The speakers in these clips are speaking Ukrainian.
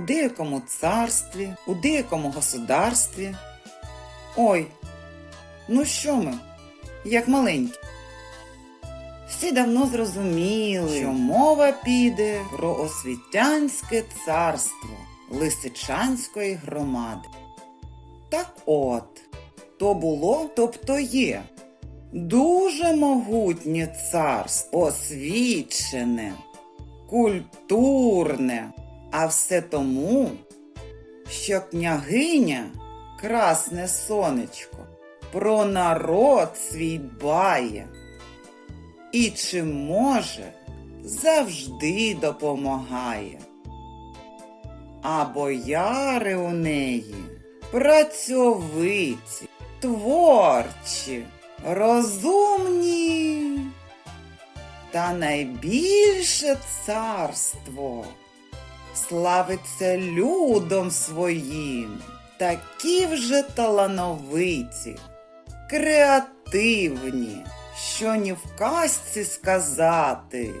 деякому царстві, у деякому государстві. Ой, ну що ми, як маленькі. Всі давно зрозуміли, що мова піде про освітянське царство Лисичанської громади. Так от, то було, тобто є. Дуже могутнє царство, освічене, культурне, а все тому, що княгиня, красне сонечко, про народ свій дбає. І чи може, завжди допомагає. А бояри у неї працьовиті, творчі, розумні. Та найбільше царство славиться людом своїм, такі вже талановиті, креативні, що ні в казці сказати,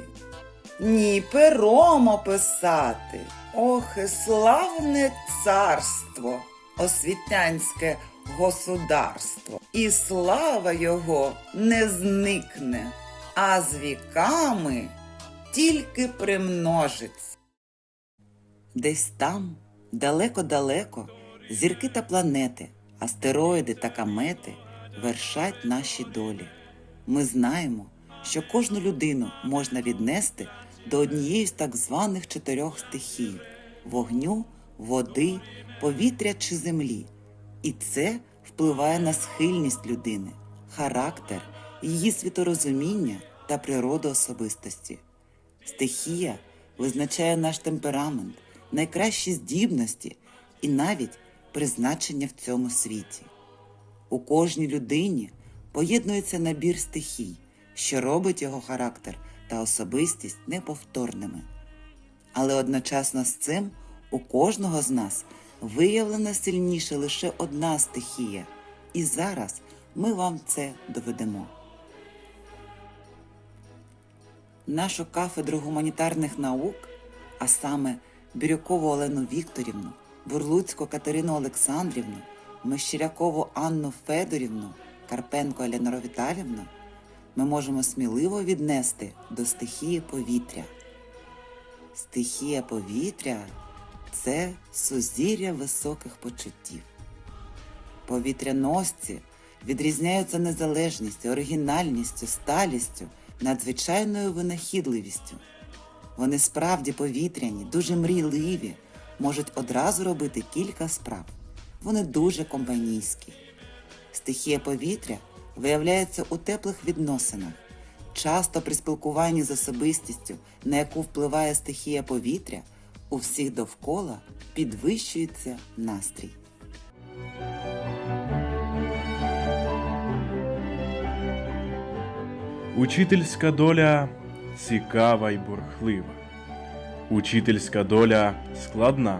ні пером описати. Ох, славне царство, освітянське государство, і слава його не зникне, а з віками тільки примножиться. Десь там, далеко-далеко, зірки та планети, астероїди та комети вершать наші долі. Ми знаємо, що кожну людину можна віднести до однієї з так званих чотирьох стихій вогню, води, повітря чи землі. І це впливає на схильність людини, характер, її світорозуміння та природу особистості. Стихія визначає наш темперамент, найкращі здібності і навіть призначення в цьому світі. У кожній людині поєднується набір стихій, що робить його характер та особистість неповторними. Але одночасно з цим у кожного з нас виявлена сильніше лише одна стихія, і зараз ми вам це доведемо. Нашу кафедру гуманітарних наук, а саме Бірюкову Олену Вікторівну, Бурлуцьку Катерину Олександрівну, Мещерякову Анну Федорівну, Карпенко Еленору Віталівну, ми можемо сміливо віднести до стихії повітря. Стихія повітря це сузір'я високих почуттів. Повітряносці відрізняються незалежністю, оригінальністю, сталістю, надзвичайною винахідливістю. Вони справді повітряні, дуже мрійливі, можуть одразу робити кілька справ. Вони дуже компанійські. Стихія повітря виявляється у теплих відносинах. Часто при спілкуванні з особистістю, на яку впливає стихія повітря, у всіх довкола підвищується настрій. Учительська доля цікава й бурхлива. Учительська доля складна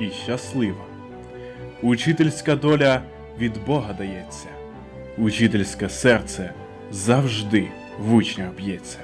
і щаслива. Учительська доля від Бога дається. Учительське серце завжди в учня б'ється.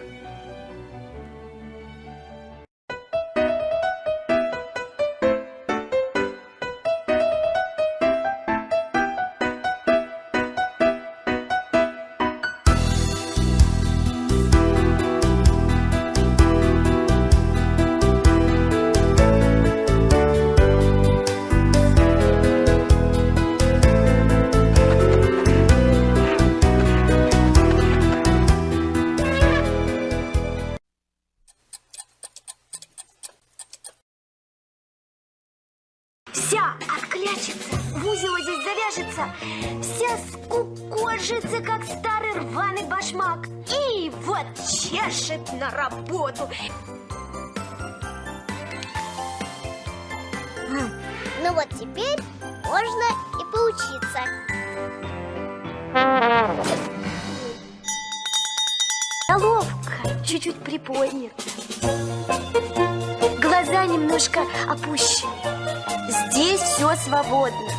Опущены. Здесь все свободно.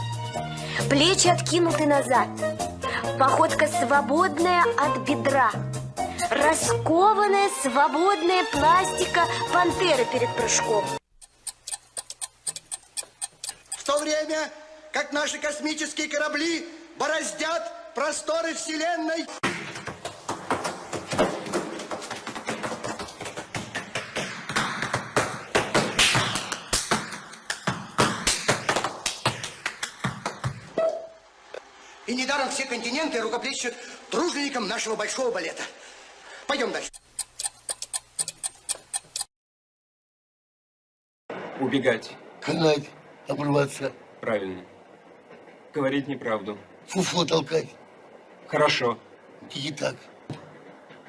Плечи откинуты назад. Походка свободная от бедра. Раскованная, свободная пластика пантеры перед прыжком. время, как наши космические корабли бороздят просторы Вселенной. И недаром все континенты рукоплещут труженикам нашего большого балета. Пойдем дальше. Убегать. Канать, обрываться, Правильно. Говорить неправду. фуфло толкать. Хорошо. И так.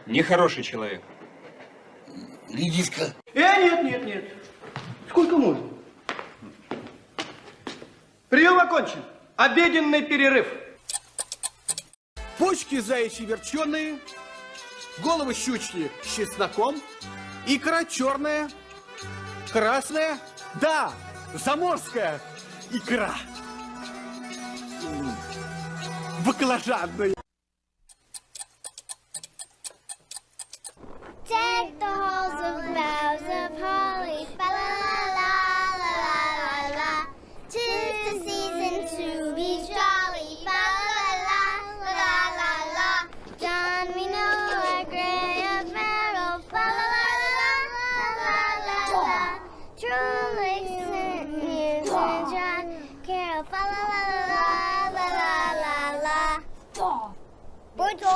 Нехороший человек. Редиска. Э, нет, нет, нет. Сколько можно? Прием окончен. Обеденный перерыв. Почки заячьи верченые, головы щучьи с чесноком, икра черная, красная, да, заморская икра. Баклажанная.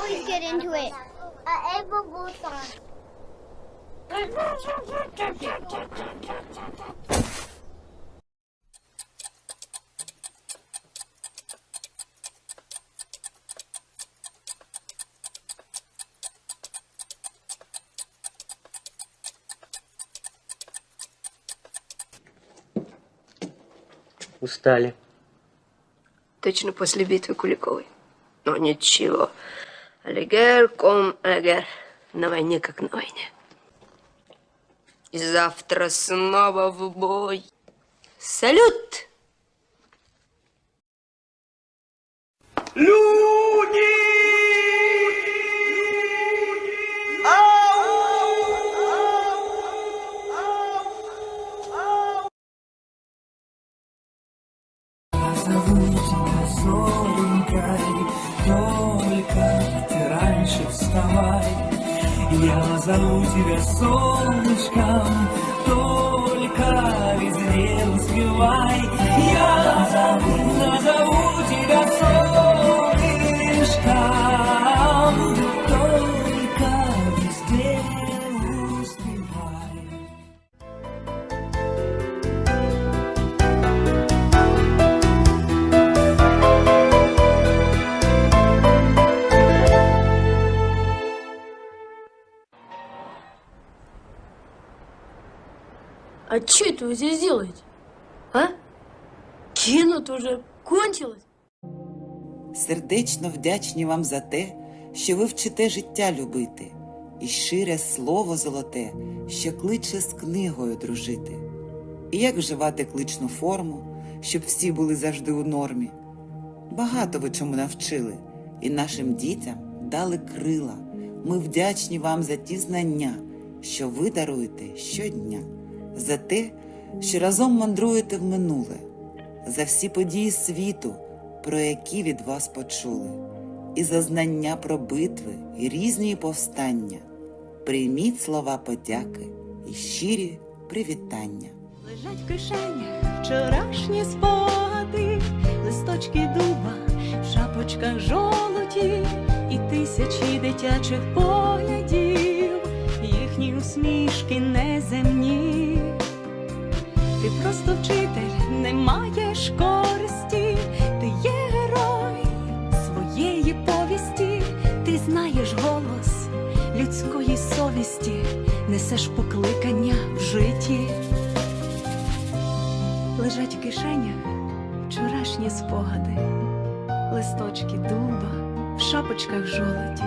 Always get into it. Uh, April. Устали. Точно после битвы Куликовой. Но ничего. Алигер ком алигер. На войне как на войне. И завтра снова в бой. Салют! Только А что это вы здесь делаете? А? Кино-то уже кончилось? Сердечно вдячні вам за те, що ви вчите життя любити, і шире слово золоте, що кличе з книгою дружити. І як вживати кличну форму, щоб всі були завжди у нормі. Багато ви чому навчили, і нашим дітям дали крила. Ми вдячні вам за ті знання, що ви даруєте щодня, за те, що разом мандруєте в минуле, за всі події світу, про які від вас почули, і за знання про битви і різні повстання. Прийміть слова подяки і щирі привітання. Лежать в кишенях вчорашні спогади, листочки дуба, в шапочках жолуді і тисячі дитячих поглядів, їхні усмішки неземні. Ти просто вчитель, не маєш користі, ти є герой своєї повісті, ти знаєш голос людської совісті, несеш покликання в житті. Лежать в кишенях вчорашні спогади, листочки дуба в шапочках жолоді,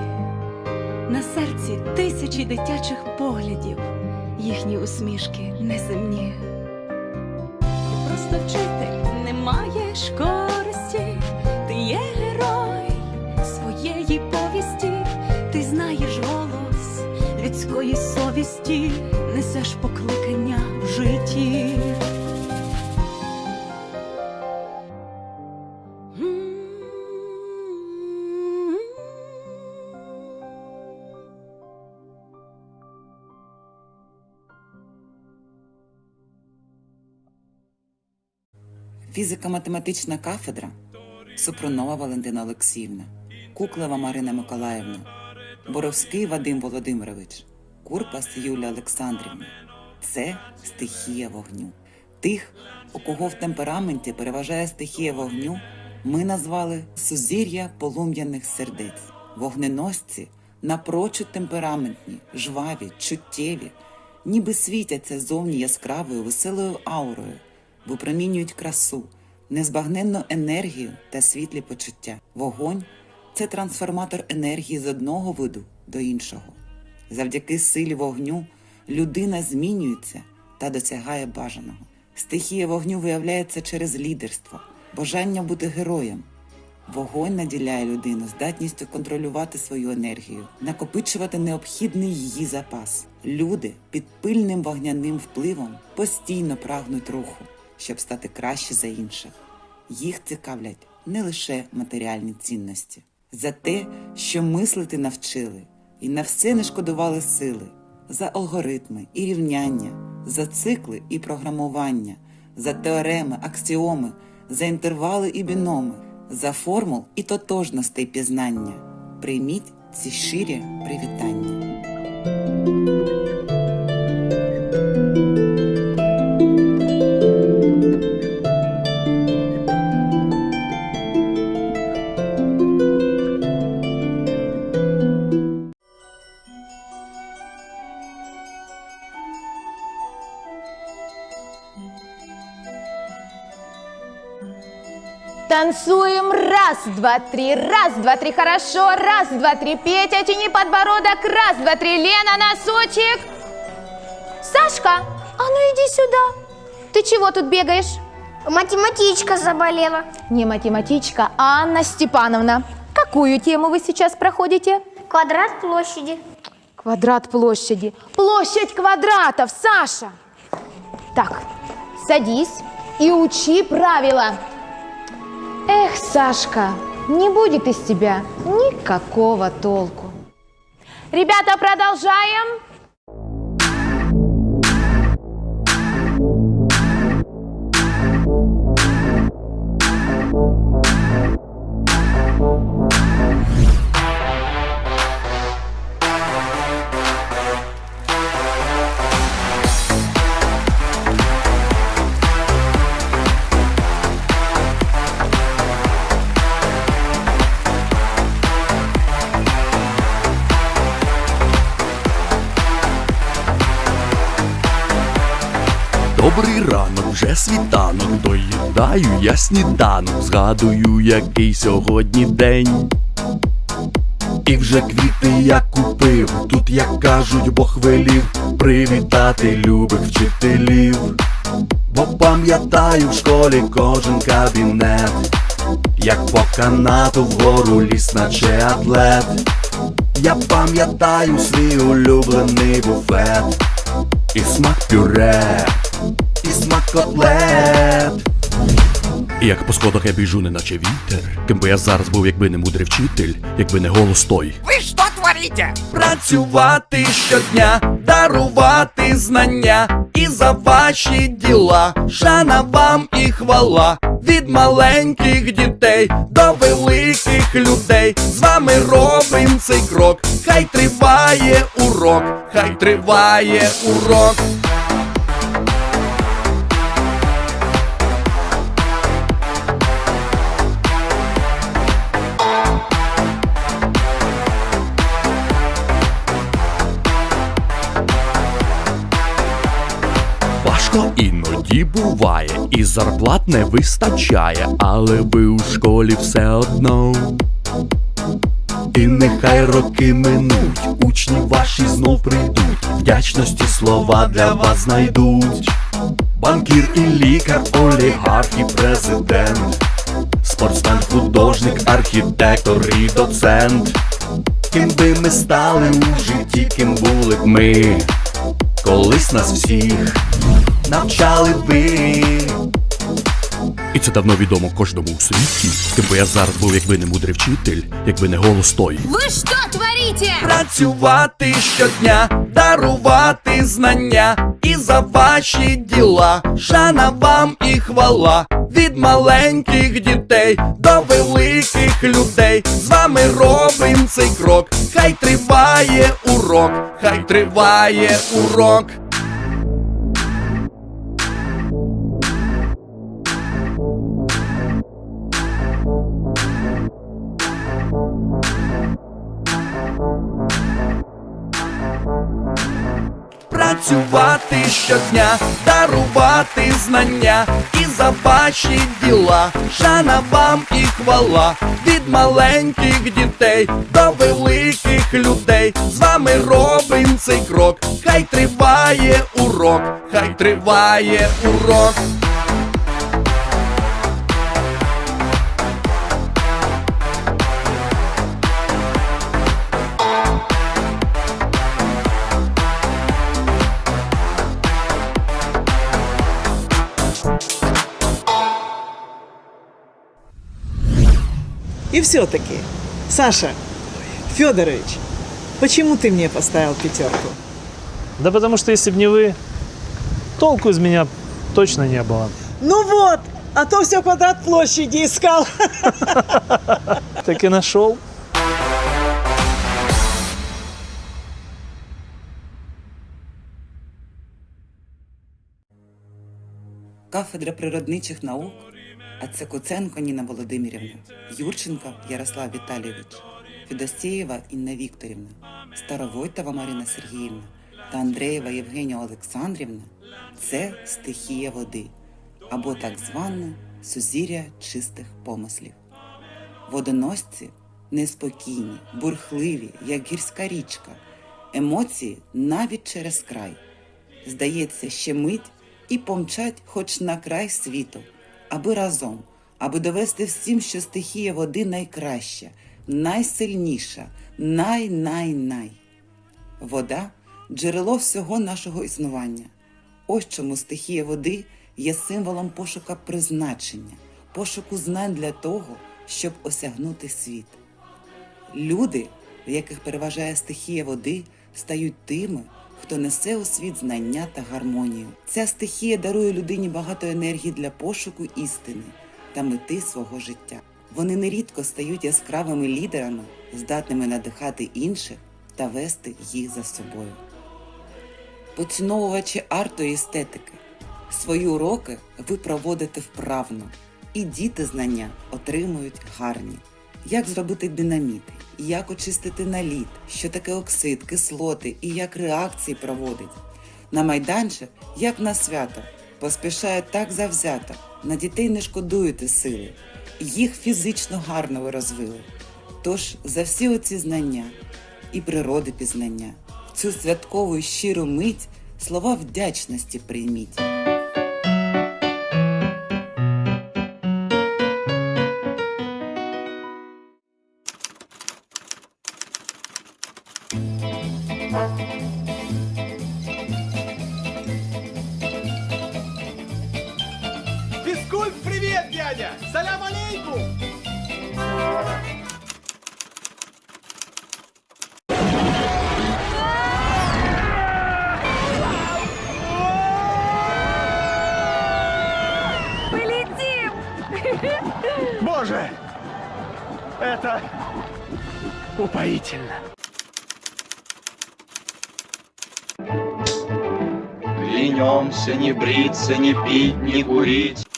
на серці тисячі дитячих поглядів, їхні усмішки неземні. Просто вчитель, не маєш користі, ти є герой своєї повісті, ти знаєш голос людської совісті, несеш покликання Фізико-математична кафедра Супрунова Валентина Олексіївна, Куклева Марина Миколаївна, Боровський Вадим Володимирович, Курпас Юлія Олександрівна. Це стихія вогню. Тих, у кого в темпераменті переважає стихія вогню, ми назвали сузір'я полум'яних сердець. Вогненосці напрочуд темпераментні, жваві, чуттєві, ніби світяться зовні яскравою, веселою аурою, випромінюють красу, незбагненну енергію та світлі почуття. Вогонь це трансформатор енергії з одного виду до іншого. Завдяки силі вогню людина змінюється та досягає бажаного. Стихія вогню виявляється через лідерство, бажання бути героєм. Вогонь наділяє людину здатністю контролювати свою енергію, накопичувати необхідний її запас. Люди під пильним вогняним впливом постійно прагнуть руху, щоб стати краще за інших. Їх цікавлять не лише матеріальні цінності, за те, що мислити навчили, і на все не шкодували сили, за алгоритми і рівняння, за цикли і програмування, за теореми, аксіоми, за інтервали і біноми, за формул і тотожностей пізнання. Прийміть ці щирі привітання. Танцуем раз, два, три, раз, два, три, хорошо, раз, два, три, Петя, тяни подбородок, раз, два, три, Лена, носочек. Сашка, а ну иди сюда. Ты чего тут бегаешь? Математичка заболела. Не математичка, а Анна Степановна. Какую тему вы сейчас проходите? Квадрат площади. Квадрат площади. Площадь квадратов, Саша. Так, садись и учи правила. Эх, Сашка, не будет из тебя никакого толку. Ребята, продолжаем. Добрий ранок, вже світанок, доїдаю я сніданок, згадую, який сьогодні день. І вже квіти я купив, тут, як кажуть, Бог велів привітати любих вчителів. Бо пам'ятаю в школі кожен кабінет, як по канату вгору ліс, наче атлет. Я пам'ятаю свій улюблений буфет, і смак пюре, і смак котлет. Як по сходах я біжу, неначе вітер. Ким би я зараз був, якби не мудрий вчитель, якби не голос той. Вы что творите? Працювати щодня, дарувати знання і за ваші діла. Шана вам і хвала від маленьких дітей до великих людей. З вами робим цей крок. Хай триває урок, хай триває урок. Буває, і зарплат не вистачає, але ви у школі все одно. І нехай роки минуть, учні ваші знов прийдуть, вдячності слова для вас знайдуть. Банкір і лікар, олігарх і президент, спортсмен, художник, архітектор і доцент. Ким би ми стали у житті, ким були б ми, колись нас всіх навчали би. І це давно відомо кожному у світі. Тим би я зараз був, якби не мудрий вчитель, якби не голос той. Ви що творите? Працювати щодня, дарувати знання і за ваші діла. Шана вам і хвала від маленьких дітей до великих людей. З вами робим цей крок. Хай триває урок, хай триває урок. Працювати щодня, дарувати знання і за ваші діла. Шана вам і хвала від маленьких дітей до великих людей. З вами робим цей крок. Хай триває урок, хай триває урок. И все-таки, Саша, Федорович, почему ты мне поставил пятерку? Да потому что если бы не вы, толку из меня точно не было. Ну вот, а то все квадрат площади искал. Так и нашел. Кафедра природничих наук, а це Куценко Ніна Володимирівна, Юрченко Ярослав Віталійович, Федосєєва Інна Вікторівна, Старовойтова Марина Сергіївна та Андреєва Євгенія Олександрівна це стихія води або так зване сузір'я чистих помислів. Водоносці неспокійні, бурхливі, як гірська річка, емоції навіть через край. Здається, ще мить і помчать хоч на край світу, аби разом, аби довести всім, що стихія води найкраща, найсильніша, най-най-най. Вода джерело всього нашого існування. Ось чому стихія води є символом пошука призначення, пошуку знань для того, щоб осягнути світ. Люди, в яких переважає стихія води, стають тими, хто несе у світ знання та гармонію. Ця стихія дарує людині багато енергії для пошуку істини та мети свого життя. Вони нерідко стають яскравими лідерами, здатними надихати інших та вести їх за собою. Поціновувачі арту і естетики. Свої уроки ви проводите вправно, і діти знання отримують гарні. Як зробити динаміти, як очистити наліт, що таке оксид, кислоти і як реакції проводить. На майданчик, як на свято, поспішають так завзято, на дітей не шкодуєте сили, їх фізично гарно ви розвили. Тож за всі оці знання і природи пізнання, в цю святкову і щиру мить слова вдячності прийміть. Боже! Это упоительно. Клянемся не бриться, не пить, не курить.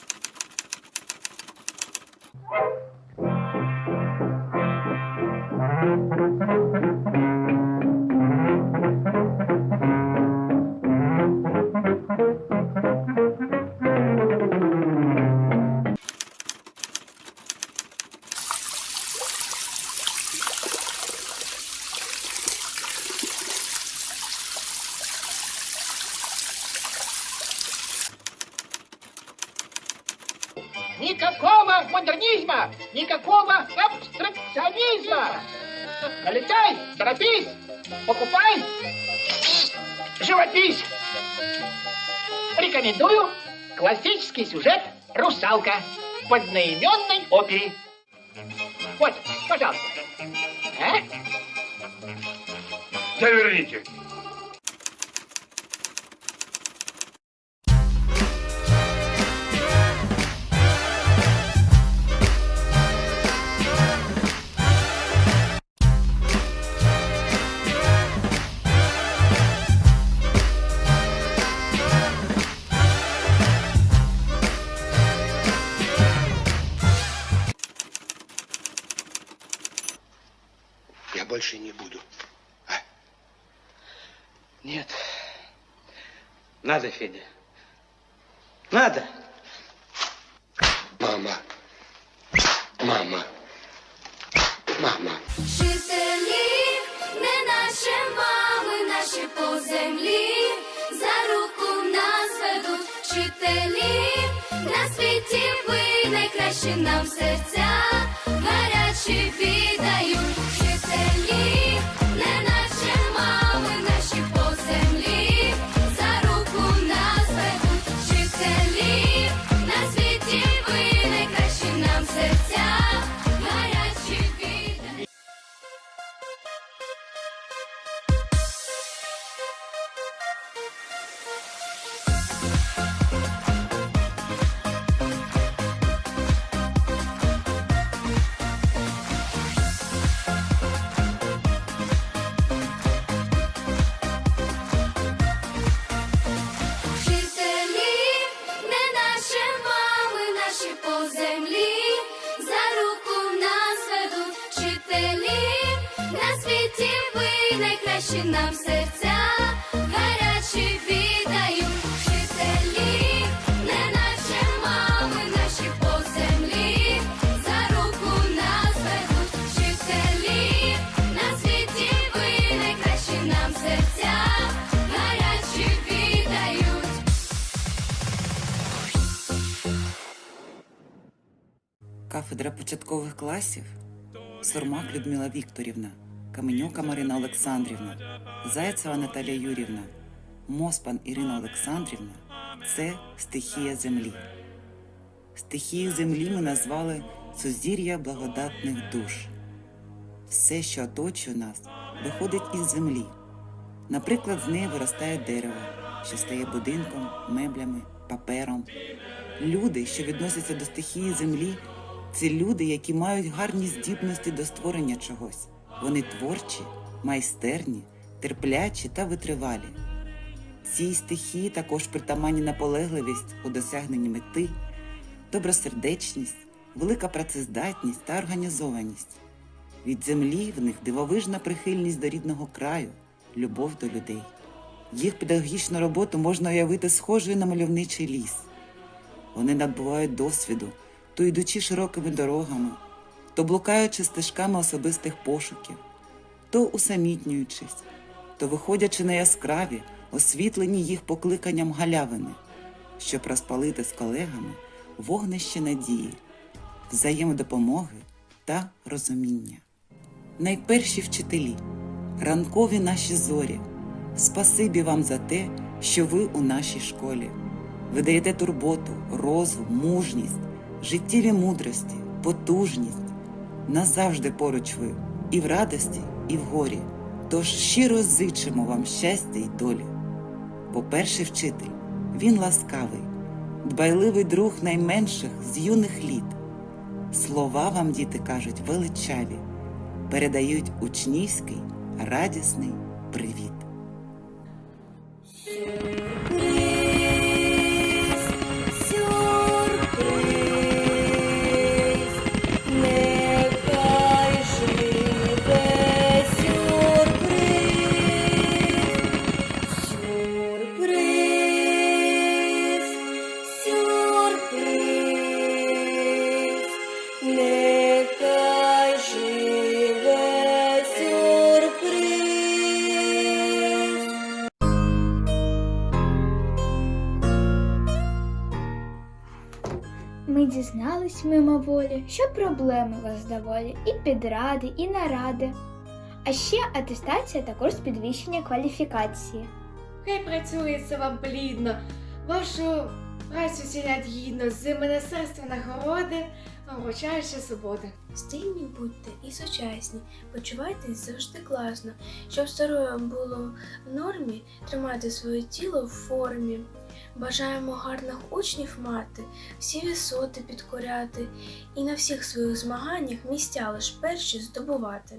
Никакого абстракционизма. Налетай, торопись, покупай, живопись. Рекомендую классический сюжет «Русалка» в одноименной опере. Вот, пожалуйста. А? Заверните. больше Нет. Надо, Федя. Надо. Мама. Мама. Мама. Вчителі, не наші мами, наші по землі, за руку нас ведуть вчителі, на світі ви найкращі нам серця, гарячі віддають вчителі, початкових Сурмак Людмила Вікторівна, Каменюка Марина Олександрівна, Зайцева Наталія Юрівна, Моспан Ірина Олександрівна це стихія землі. Стихію землі ми назвали сузір'я благодатних душ. Все, що оточує нас, виходить із землі. Наприклад, з неї виростає дерево, що стає будинком, меблями, папером. Люди, що відносяться до стихії землі, це люди, які мають гарні здібності до створення чогось. Вони творчі, майстерні, терплячі та витривалі. Цій стихії також притаманні наполегливість у досягненні мети, добросердечність, велика працездатність та організованість. Від землі в них дивовижна прихильність до рідного краю, любов до людей. Їх педагогічну роботу можна уявити схожою на мальовничий ліс. Вони набувають досвіду, то йдучи широкими дорогами, то блукаючи стежками особистих пошуків, то усамітнюючись, то виходячи на яскраві, освітлені їх покликанням галявини, щоб розпалити з колегами вогнище надії, взаємодопомоги та розуміння. Найперші вчителі, ранкові наші зорі, спасибі вам за те, що ви у нашій школі. Ви даєте турботу, розум, мужність, життєві мудрості, потужність. Назавжди поруч ви і в радості, і в горі. Тож щиро зичимо вам щастя й долі. Бо перший вчитель, він ласкавий, дбайливий друг найменших з юних літ. Слова вам, діти, кажуть, величаві, передають учнівський, радісний привіт. Мимоволі, що проблеми у вас доволі, і підради, і наради. А ще атестація також з підвищення кваліфікації. Хай працюється вам плідно, вашу працю цінять гідно, з міністерства нагороди, вам вручають ще свободи. Стильні будьте і сучасні, почувайтесь завжди класно, щоб здоров'ям було в нормі, тримати своє тіло в формі. Бажаємо гарних учнів мати, всі висоти підкоряти і на всіх своїх змаганнях місця лиш перші здобувати.